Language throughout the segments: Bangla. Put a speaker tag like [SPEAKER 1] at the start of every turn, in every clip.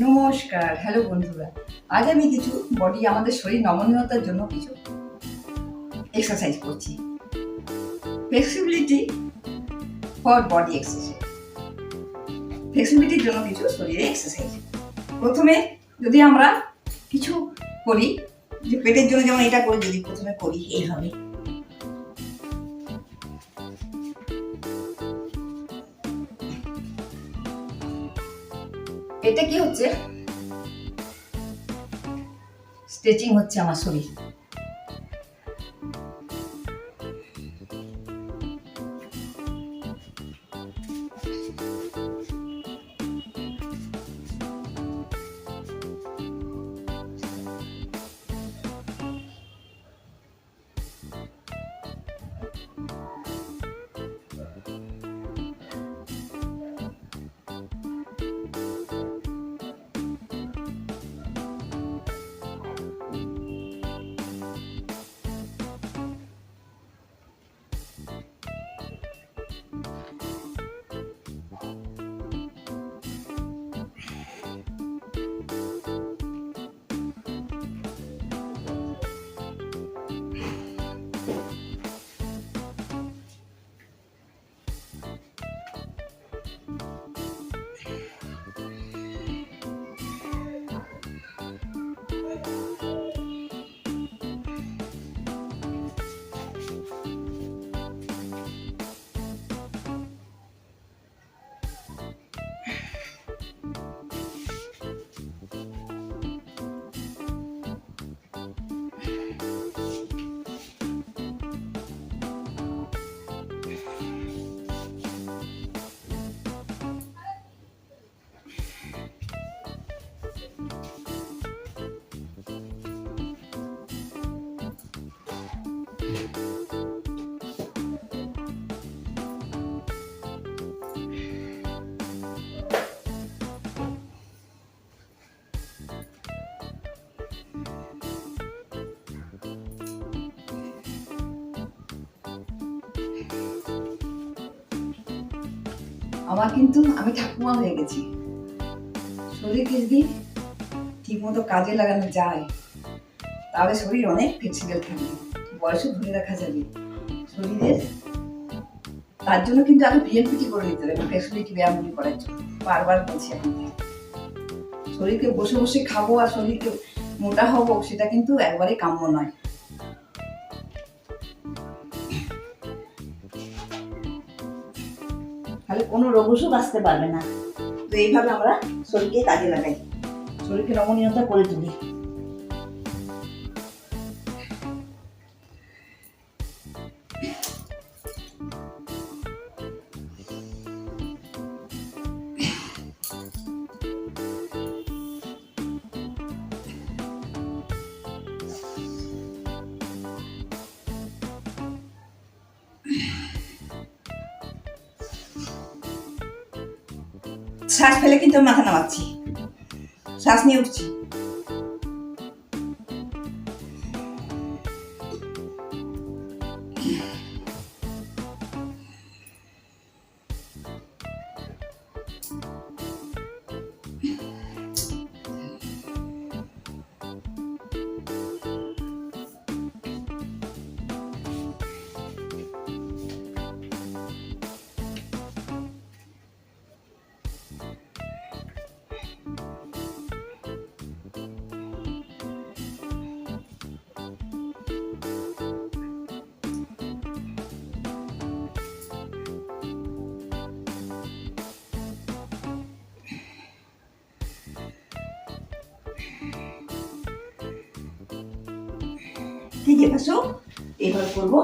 [SPEAKER 1] নমস্কার হ্যালো বন্ধুরা। আজ আমি কিছু বডি আমাদের শরীর নমনীয়তার জন্য কিছু এক্সারসাইজ করছি। ফ্লেক্সিবিলিটি ফর বডি এক্সারসাইজ ফ্লেক্সিবিলিটির জন্য কিছু শরীরে এক্সারসাইজ প্রথমে যদি আমরা কিছু করি, যে পেটের জন্য যেমন এটা করে, যদি প্রথমে করি, এইভাবে। এটা কি হচ্ছে? স্ট্রেচিং হচ্ছে আমার শরীর। আমার কিন্তু, আমি ঠাকুমা হয়ে গেছি। শরীরকে ঠিক মতো কাজে লাগানো যায়, তাহলে শরীর অনেক ফ্লেক্সিবল থাকবে। বয়সও ধরে রাখা যাবে। শরীরের, তার জন্য কিন্তু আগে বিএনপিটি করে নিতে হবে ফ্লেক্সিবিলিটি ব্যায়ামগুলি করার জন্য বারবার বলছি আপনাদের শরীরকে বসে বসে খাব আর শরীরকে মোটা হব, সেটা কিন্তু একবারে কাম্য নয়। তাহলে কোনো রোগ অসুখ আসতে পারবে না। তো এইভাবে আমরা শরীরকে কাজে লাগাই। শরীরকে নমনীয়তা করে তুলি। শ্বাস ফেলে কিন্তু মাথা নামাচ্ছি। শ্বাস নিয়ে উঠছি। আছে আসো। এইভাবে করব।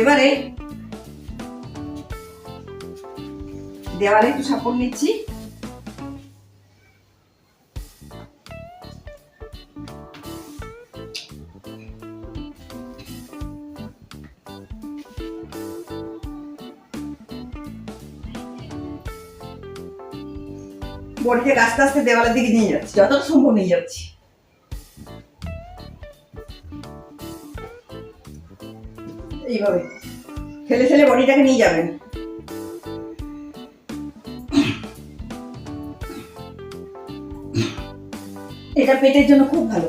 [SPEAKER 1] এবারে দেওয়ালে একটু সাপোর্ট নিচ্ছি। বডিটাকে আস্তে আস্তে দেওয়ালের দিকে নিয়ে যাচ্ছি, যতটা সম্ভব নিয়ে যাচ্ছি। এইভাবে। ঠেলে ঠেলে বডিটাকে নিয়ে যাবেন। এটা পেটের জন্য খুব ভালো।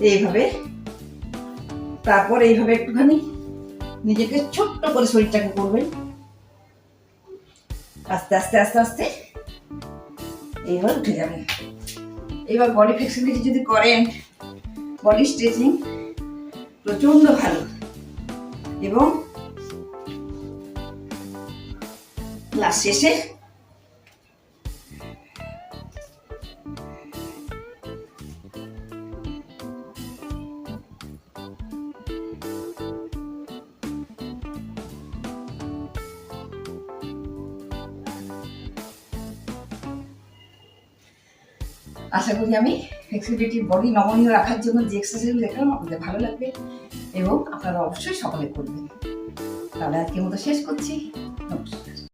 [SPEAKER 1] এইভাবে। তারপর এইভাবে একটুখানি নিজেকে ছোট্ট করে শরীরটাকে করবেন। আস্তে আস্তে আস্তে আস্তে। এইবার উঠে যাবেন। এবার বডি ফ্লেক্সিবিলিটি যদি করেন বডি স্ট্রেচিং প্রচণ্ড ভালো। এবং ক্লাস শেষে আশা করি আমি ফ্লেক্সিবিলিটি বডি নমনীয় রাখার জন্য যে এক্সারসাইজ দেখলাম, আপনাদের ভালো লাগবে এবং আপনারা অবশ্যই সকলে করবেন। তাহলে আজকে মতো শেষ করছি। নমস্কার।